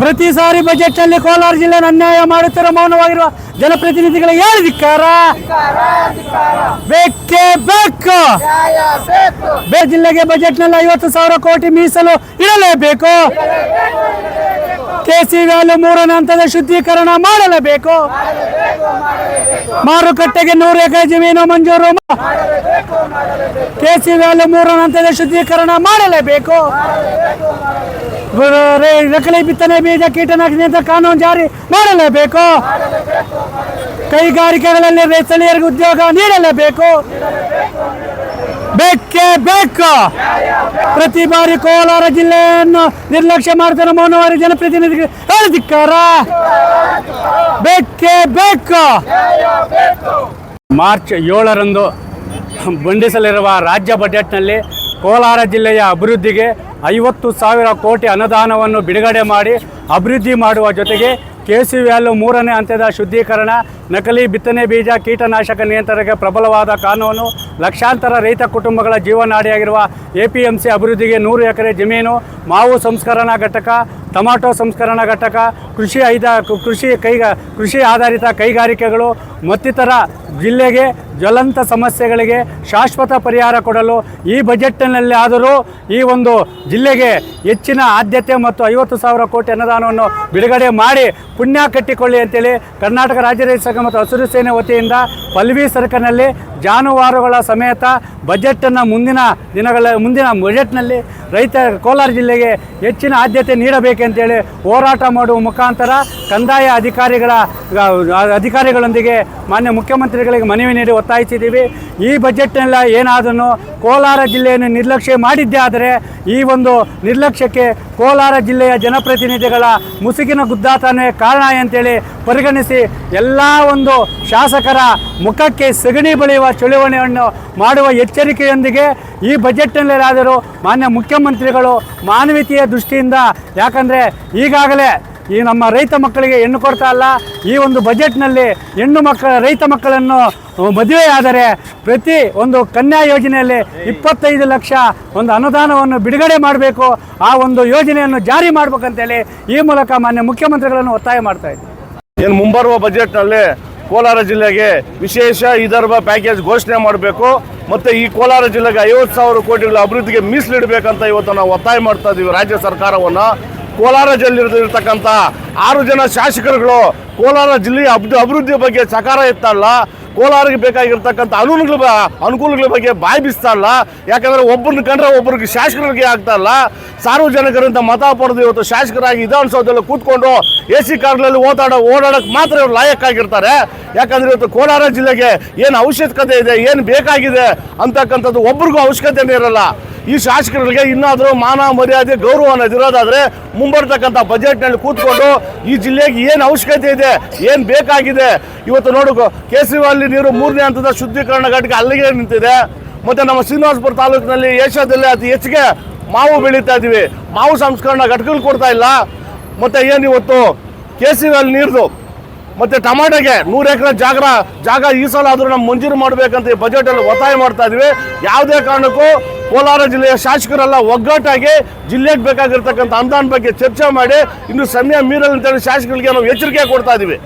ಪ್ರತಿ ಸಾರಿ ಬಜೆಟ್ನಲ್ಲಿ ಕೋಲಾರ ಜಿಲ್ಲೆ ಅನ್ಯಾಯ ಮಾಡುತ್ತಿರುವ ಮೌನವಾಗಿರುವ ಜನಪ್ರತಿನಿಧಿಗಳ ಹೇಳಿದಿಕ್ಕಾರ ಬೇಕೇ ಬೇಕು. ಬೇ ಜಿಲ್ಲೆಗೆ ಬಜೆಟ್ನಲ್ಲಿ ಐವತ್ತು ಸಾವಿರ ಕೋಟಿ ಮೀಸಲು ಇಡಲೇಬೇಕು. ಕೆಸಿ ವ್ಯಾಲ್ಯೂ ಮೂರನೇ ಹಂತದ ಶುದ್ಧೀಕರಣ ಮಾಡಲೇಬೇಕು. ಮಾರುಕಟ್ಟೆಗೆ ನೂರು ಎಕರೆ ಜಮೀನು ಮಂಜೂರು ಕೆಸಿ ವ್ಯಾಲ್ಯೂ ಮೂರನೇ ಹಂತದ ಶುದ್ಧೀಕರಣ ಮಾಡಲೇಬೇಕು. ನಕಲಿ ಬಿತ್ತನೆ ಬೀಜ ಕೀಟನಾಶಕ ನಿಯಂತ್ರಣ ಕಾನೂನು ಜಾರಿ ಮಾಡಲೇಬೇಕು. ಕೈಗಾರಿಕೆಗಳಲ್ಲಿ ಸ್ಥಳೀಯರಿಗೆ ಉದ್ಯೋಗ ನೀಡಲೇಬೇಕು. ಬೇಕೇ ಬೇಕು. ಪ್ರತಿ ಬಾರಿ ಕೋಲಾರ ಜಿಲ್ಲೆಯನ್ನು ನಿರ್ಲಕ್ಷ್ಯ ಮಾಡ್ತಾರೆ ಮೌನವಾರಿ ಜನಪ್ರತಿನಿಧಿಗಳು ಹೇಳಿದಿಕ್ಕಾರ ಬೇಕೇ ಬೇಕು. ಮಾರ್ಚ್ ಏಳರಂದು ಮಂಡಿಸಲಿರುವ ರಾಜ್ಯ ಬಜೆಟ್ನಲ್ಲಿ ಕೋಲಾರ ಜಿಲ್ಲೆಯ ಅಭಿವೃದ್ಧಿಗೆ ಐವತ್ತು ಸಾವಿರ ಕೋಟಿ ಅನುದಾನವನ್ನು ಬಿಡುಗಡೆ ಮಾಡಿ ಅಭಿವೃದ್ಧಿ ಮಾಡುವ ಜೊತೆಗೆ ಕೆ ಸಿ ವ್ಯಾಲ್ಯೂ ಮೂರನೇ ಹಂತದ ಶುದ್ಧೀಕರಣ ನಕಲಿ, ಬಿತ್ತನೆ ಬೀಜ, ಕೀಟನಾಶಕ ನಿಯಂತ್ರಣಕ್ಕೆ ಪ್ರಬಲವಾದ ಕಾನೂನು, ಲಕ್ಷಾಂತರ ರೈತ ಕುಟುಂಬಗಳ ಜೀವನಾಡಿಯಾಗಿರುವ ಎ ಪಿ ಎಂ ಸಿ ಅಭಿವೃದ್ಧಿಗೆ ನೂರು ಎಕರೆ ಜಮೀನು, ಮಾವು ಸಂಸ್ಕರಣಾ ಘಟಕ, ಟೊಮಾಟೊ ಸಂಸ್ಕರಣಾ ಘಟಕ, ಕೃಷಿ ಐದ, ಕೃಷಿ ಕೈಗ, ಕೃಷಿ ಆಧಾರಿತ ಕೈಗಾರಿಕೆಗಳು, ಮತ್ತಿತರ ಜಿಲ್ಲೆಗೆ ಜ್ವಲಂತ ಸಮಸ್ಯೆಗಳಿಗೆ ಶಾಶ್ವತ ಪರಿಹಾರ ಕೊಡಲು ಈ ಬಜೆಟ್ನಲ್ಲಿ ಆದರೂ ಈ ಒಂದು ಜಿಲ್ಲೆಗೆ ಹೆಚ್ಚಿನ ಆದ್ಯತೆ ಮತ್ತು ಐವತ್ತು ಸಾವಿರ ಕೋಟಿ ಅನುದಾನವನ್ನು ಬಿಡುಗಡೆ ಮಾಡಿ ಪುಣ್ಯ ಕಟ್ಟಿಕೊಳ್ಳಿ ಅಂತೇಳಿ ಕರ್ನಾಟಕ ರಾಜ್ಯ ರೈತ ಮತ್ತು ಹಸಿರು ಸೇನೆ ವತಿಯಿಂದ ಪಲ್ವಿ ಸರ್ಕಲ್ನಲ್ಲಿ ಜಾನುವಾರುಗಳ ಸಮೇತ ಬಜೆಟನ್ನು ಮುಂದಿನ ದಿನಗಳ ಮುಂದಿನ ಬಜೆಟ್ನಲ್ಲಿ ರೈತ ಕೋಲಾರ ಜಿಲ್ಲೆಗೆ ಹೆಚ್ಚಿನ ಆದ್ಯತೆ ನೀಡಬೇಕೆಂತೇಳಿ ಹೋರಾಟ ಮಾಡುವ ಮುಖಾಂತರ ಕಂದಾಯ ಅಧಿಕಾರಿಗಳ, ಅಧಿಕಾರಿಗಳೊಂದಿಗೆ ಮಾನ್ಯ ಮುಖ್ಯಮಂತ್ರಿಗಳಿಗೆ ಮನವಿ ನೀಡಿ ಒತ್ತಾಯಿಸಿದ್ದೀವಿ. ಈ ಬಜೆಟ್ನೆಲ್ಲ ಏನಾದರೂ ಕೋಲಾರ ಜಿಲ್ಲೆಯನ್ನು ನಿರ್ಲಕ್ಷ್ಯ ಮಾಡಿದ್ದೇ ಆದರೆ ಈ ಒಂದು ನಿರ್ಲಕ್ಷ್ಯಕ್ಕೆ ಕೋಲಾರ ಜಿಲ್ಲೆಯ ಜನಪ್ರತಿನಿಧಿಗಳ ಮುಸುಕಿನ ಗುದ್ದಾಟನೇ ಕಾರಣ ಅಂತೇಳಿ ಪರಿಗಣಿಸಿ ಎಲ್ಲ ಒಂದು ಶಾಸಕರ ಮುಖಕ್ಕೆ ಸಗಣಿ ಬಳಿಯುವ ಚಳುವಳಿಯನ್ನು ಮಾಡುವ ಎಚ್ಚರಿಕೆಯೊಂದಿಗೆ ಈ ಬಜೆಟ್ನಲ್ಲಾದರೂ ಮಾನ್ಯ ಮುಖ್ಯಮಂತ್ರಿಗಳು ಮಾನವೀಯತೆಯ ದೃಷ್ಟಿಯಿಂದ, ಯಾಕಂದರೆ ಈಗಾಗಲೇ ಈ ನಮ್ಮ ರೈತ ಮಕ್ಕಳಿಗೆ ಹೆಣ್ಣು ಕೊಡ್ತಾ ಇಲ್ಲ, ಈ ಒಂದು ಬಜೆಟ್ನಲ್ಲಿ ಹೆಣ್ಣು ಮಕ್ಕಳ, ರೈತ ಮಕ್ಕಳನ್ನು ಮದುವೆಯಾದರೆ ಪ್ರತಿ ಒಂದು ಕನ್ಯಾ ಯೋಜನೆಯಲ್ಲಿ ಇಪ್ಪತ್ತೈದು ಲಕ್ಷ ಒಂದು ಅನುದಾನವನ್ನು ಬಿಡುಗಡೆ ಮಾಡಬೇಕು. ಆ ಒಂದು ಯೋಜನೆಯನ್ನು ಜಾರಿ ಮಾಡಬೇಕಂತೇಳಿ ಈ ಮೂಲಕ ಮಾನ್ಯ ಮುಖ್ಯಮಂತ್ರಿಗಳನ್ನು ಒತ್ತಾಯ ಮಾಡ್ತಾ ಇದ್ದೀವಿ ಏನು ಮುಂಬರುವ ಬಜೆಟ್ನಲ್ಲಿ ಕೋಲಾರ ಜಿಲ್ಲೆಗೆ ವಿಶೇಷ ವಿದರ್ಭ ಪ್ಯಾಕೇಜ್ ಘೋಷಣೆ ಮಾಡಬೇಕು. ಮತ್ತೆ ಈ ಕೋಲಾರ ಜಿಲ್ಲೆಗೆ ಐವತ್ತು ಸಾವಿರ ಕೋಟಿಗಳ ಅಭಿವೃದ್ಧಿಗೆ ಮೀಸಲಿಡಬೇಕಂತ ಇವತ್ತು ನಾವು ಒತ್ತಾಯ ಮಾಡ್ತಾ ಇದ್ದೀವಿ ರಾಜ್ಯ ಸರ್ಕಾರವನ್ನು. ಕೋಲಾರ ಜಿಲ್ಲೆಯಲ್ಲಿರ್ತಕ್ಕಂಥ ಆರು ಜನ ಶಾಸಕರುಗಳು ಕೋಲಾರ ಜಿಲ್ಲೆಯ ಅಬ್- ಅಭಿವೃದ್ಧಿ ಬಗ್ಗೆ ಸಕಾರ ಎತ್ತಲ್ಲ. ಕೋಲಾರಿಗೆ ಬೇಕಾಗಿರ್ತಕ್ಕಂಥ ಅನುಕೂಲಗಳ ಅನುಕೂಲಗಳ ಬಗ್ಗೆ ಬಾಯಿ ಬಿಸ್ತಾ ಇಲ್ಲ. ಯಾಕಂದರೆ ಒಬ್ಬರನ್ನ ಕಂಡ್ರೆ ಒಬ್ಬರಿಗೆ ಶಾಸಕರಿಗೆ ಆಗ್ತಾ ಇಲ್ಲ. ಸಾರ್ವಜನಿಕರಿಂದ ಮತ ಪಡೆದು ಇವತ್ತು ಶಾಸಕರಾಗಿ ವಿಧಾನಸೌಧದಲ್ಲಿ ಕೂತ್ಕೊಂಡು ಎ ಸಿ ಕಾರ್ನಲ್ಲಿ ಓದಾಡ ಓಡಾಡಕ್ಕೆ ಮಾತ್ರ ಇವ್ರು ಲಾಯಕ್ಕಾಗಿರ್ತಾರೆ. ಯಾಕಂದ್ರೆ ಇವತ್ತು ಕೋಲಾರ ಜಿಲ್ಲೆಗೆ ಏನು ಅವಶ್ಯಕತೆ ಇದೆ, ಏನು ಬೇಕಾಗಿದೆ ಅಂತಕ್ಕಂಥದ್ದು ಒಬ್ರಿಗೂ ಅವಶ್ಯಕತೆನೇ ಇರಲ್ಲ. ಈ ಶಾಸಕರಿಗೆ ಇನ್ನಾದರೂ ಮಾನ, ಮರ್ಯಾದೆ ಗೌರವ ಅನ್ನೋದು ಇರೋದಾದ್ರೆ ಮುಂಬರ್ತಕ್ಕಂಥ ಬಜೆಟ್ನಲ್ಲಿ ಕೂತ್ಕೊಂಡು ಈ ಜಿಲ್ಲೆಗೆ ಏನು ಅವಶ್ಯಕತೆ ಇದೆ, ಏನು ಬೇಕಾಗಿದೆ. ಇವತ್ತು ನೋಡು ಕೇಸರಿವಲ್ಲಿ ನೀರು ಮೂರನೇ ಹಂತದ ಶುದ್ಧೀಕರಣ ಘಟಕ ಅಲ್ಲಿಗೆ ನಿಂತಿದೆ. ಮತ್ತೆ ನಮ್ಮ ಶ್ರೀನಿವಾಸಪುರ ತಾಲೂಕಿನಲ್ಲಿ ಏಷ್ಯಾದಲ್ಲೇ ಅತಿ ಹೆಚ್ಚಿಗೆ ಮಾವು ಬೆಳೀತಾ ಇದ್ದೀವಿ. ಮಾವು ಸಂಸ್ಕರಣಾ ಘಟಕಗಳು ಕೊಡ್ತಾ ಇಲ್ಲ. ಮತ್ತೆ ಏನು ಇವತ್ತು? ಕೇಸರಿವಾಲಿ ನೀರ್ದು. ಮತ್ತೆ ಟಮಾಟೋಗೆ ನೂರು ಎಕರೆ ಜಾಗ ಜಾಗ ಈ ಸಲ ಆದ್ರೂ ನಮ್ಮ ಮಂಜೂರು ಮಾಡಬೇಕಂತ ಈ ಬಜೆಟ್ ಅಲ್ಲಿ ಒತ್ತಾಯ ಮಾಡ್ತಾ ಇದೀವಿ ಯಾವುದೇ ಕಾರಣಕ್ಕೂ ಕೋಲಾರ ಜಿಲ್ಲೆಯ ಶಾಸಕರೆಲ್ಲ ಒಗ್ಗಟ್ಟಾಗಿ ಜಿಲ್ಲೆಗೆ ಬೇಕಾಗಿರ್ತಕ್ಕಂಥ ಅನುದಾನ ಬಗ್ಗೆ ಚರ್ಚೆ ಮಾಡಿ, ಇನ್ನು ಸಮಯ ಮೀರಲ್ಲಿ ಅಂತೇಳಿ ಶಾಸಕರಿಗೆ ನಾವು ಎಚ್ಚರಿಕೆ ಕೊಡ್ತಾ ಇದೀವಿ